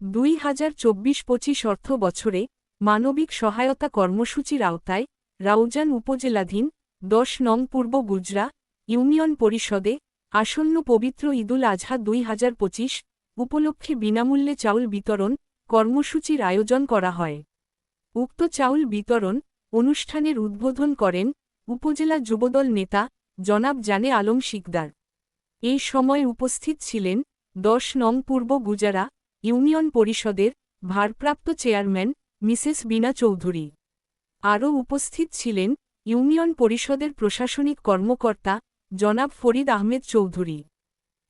দুই হাজার চব্বিশ পঁচিশ অর্থ বছরে মানবিক সহায়তা কর্মসূচির আওতায় রাউজান উপজেলাধীন দশ নং পূর্ব গুজরা ইউনিয়ন পরিষদে আসন্ন পবিত্র ঈদুল আজহা দুই হাজার পঁচিশ উপলক্ষে বিনামূল্যে চাউল বিতরণ কর্মসূচির আয়োজন করা হয়। উক্ত চাউল বিতরণ অনুষ্ঠানের উদ্বোধন করেন উপজেলা যুবদল নেতা জনাব জানে আলম শিকদার। এই সময় উপস্থিত ছিলেন দশ নং পূর্ব গুজারা ইউনিয়ন পরিষদের ভারপ্রাপ্ত চেয়ারম্যান মিসেস বিনা চৌধুরী। আরও উপস্থিত ছিলেন ইউনিয়ন পরিষদের প্রশাসনিক কর্মকর্তা জনাব ফরিদ আহমেদ চৌধুরী।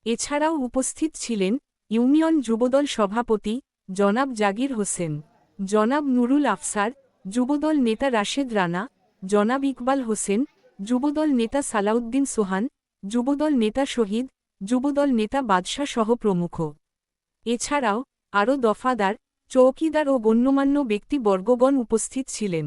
এছাড়াও উপস্থিত ছিলেন ইউনিয়ন যুবদল সভাপতি জনাব জাগির হোসেন, জনাব নুরুল আফসার, যুবদল নেতা রাশেদ রানা, জনাব ইকবাল হোসেন, যুবদল নেতা সালাউদ্দিন সোহান, যুবদল নেতা শহীদ, যুবদল নেতা বাদশাহ সহ প্রমুখ। এছাড়াও আরও দফাদার চৌকিদার ও গণ্যমান্য ব্যক্তিবর্গগণ উপস্থিত ছিলেন।